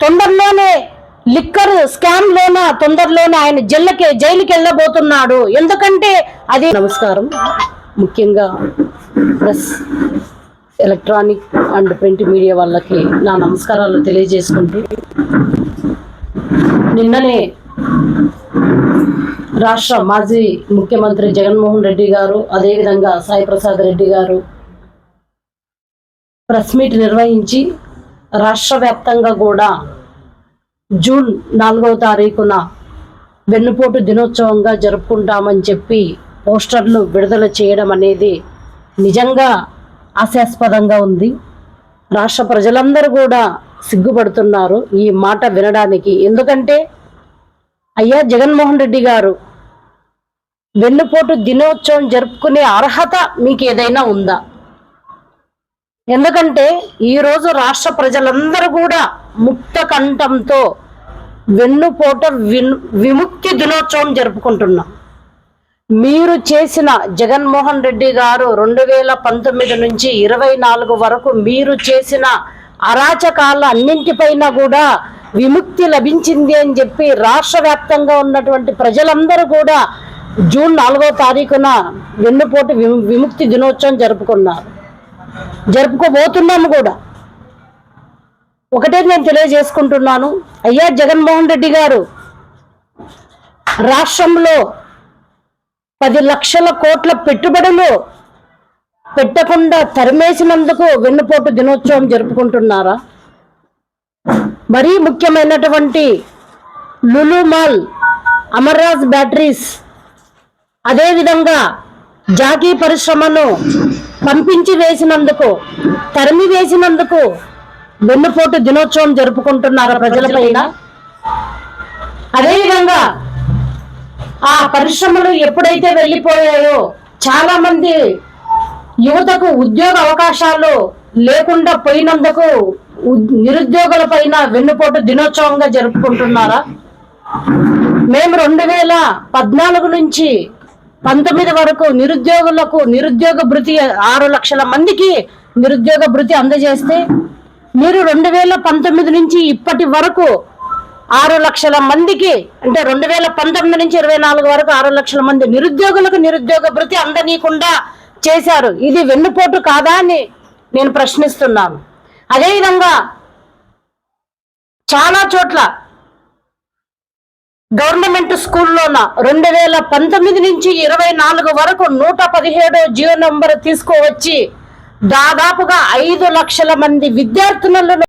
తొందరలోనే liquor scam లోన తొందరలోనే ఆయన జైలుకి జైలుకి వెళ్ళబోతున్నాడు. ఎందుకంటే అది నమస్కారం. ముఖ్యంగా press electronic and print media వాళ్ళకి నా నమస్కారాలు తెలియజేసుకుంటూ నిన్ననే రాష్ట్ర మాజీ ముఖ్యమంత్రి జగన్మోహన్ రెడ్డి గారు అదేవిధంగా సాయి ప్రసాద్ రెడ్డి గారు ప్రెస్ మీట్ నిర్వహించి రాష్ట్ర వ్యాప్తంగా కూడా జూన్ నాలుగవ తారీఖున వెన్నుపోటు దినోత్సవంగా జరుపుకుంటామని చెప్పి పోస్టర్లు విడుదల చేయడం అనేది నిజంగా హాస్యాస్పదంగా ఉంది. రాష్ట్ర ప్రజలందరూ కూడా సిగ్గుపడుతున్నారు ఈ మాట వినడానికి. ఎందుకంటే అయ్యా జగన్మోహన్ రెడ్డి గారు వెన్నుపోటు దినోత్సవం జరుపుకునే అర్హత మీకు ఏదైనా ఉందా? ఎందుకంటే ఈరోజు రాష్ట్ర ప్రజలందరూ కూడా ముక్త కంఠంతో వెన్నుపోట విన్ విముక్తి దినోత్సవం జరుపుకుంటున్నాం. మీరు చేసిన జగన్మోహన్ రెడ్డి గారు రెండు వేల పంతొమ్మిది నుంచి ఇరవై నాలుగు వరకు మీరు చేసిన అరాచకాల అన్నింటిపైన కూడా విముక్తి లభించింది అని చెప్పి రాష్ట్ర వ్యాప్తంగా ఉన్నటువంటి ప్రజలందరూ కూడా జూన్ నాలుగో తారీఖున వెన్నుపోటు విముక్తి దినోత్సవం జరుపుకున్నారు. జరుపుకోబోతున్నాము కూడా. ఒకటే నేను తెలియజేసుకుంటున్నాను. అయ్యా జగన్మోహన్ రెడ్డి గారు రాష్ట్రంలో పది లక్షల కోట్ల పెట్టుబడులు పెట్టకుండా తరిమేసినందుకు వెన్నుపోటు దినోత్సవం జరుపుకుంటున్నారా? మరీ ముఖ్యమైనటువంటి లులు మాల్ అమర్రాజ్ బ్యాటరీస్ అదేవిధంగా జాకీ పరిశ్రమను పంపించి వేసినందుకు తరిమి వేసినందుకు వెన్నుపోటు దినోత్సవం జరుపుకుంటున్నారు ప్రజలపైన. అదేవిధంగా ఆ పరిశ్రమలు ఎప్పుడైతే వెళ్ళిపోయాయో చాలా మంది యువతకు ఉద్యోగ అవకాశాలు లేకుండా పోయినందుకు నిరుద్యోగుల పైన వెన్నుపోటు దినోత్సవంగా జరుపుకుంటున్నారా? మేము రెండు వేల పద్నాలుగు నుంచి పంతొమ్మిది వరకు నిరుద్యోగులకు నిరుద్యోగ భృతి ఆరు లక్షల మందికి నిరుద్యోగ భృతి అందజేస్తే మీరు రెండు వేల పంతొమ్మిది నుంచి ఇప్పటి వరకు ఆరు లక్షల మందికి అంటే రెండు వేల పంతొమ్మిది నుంచి ఇరవై నాలుగు వరకు ఆరు లక్షల మంది నిరుద్యోగులకు నిరుద్యోగ భృతి అందనీయకుండా చేశారు. ఇది వెన్నుపోటు కాదా అని నేను ప్రశ్నిస్తున్నాను. అదేవిధంగా చాలా చోట్ల గవర్నమెంట్ స్కూల్లోన రెండు వేల పంతొమ్మిది నుంచి ఇరవై నాలుగు వరకు నూట పదిహేడో జియో నంబర్ తీసుకువచ్చి దాదాపుగా ఐదు లక్షల మంది విద్యార్థులను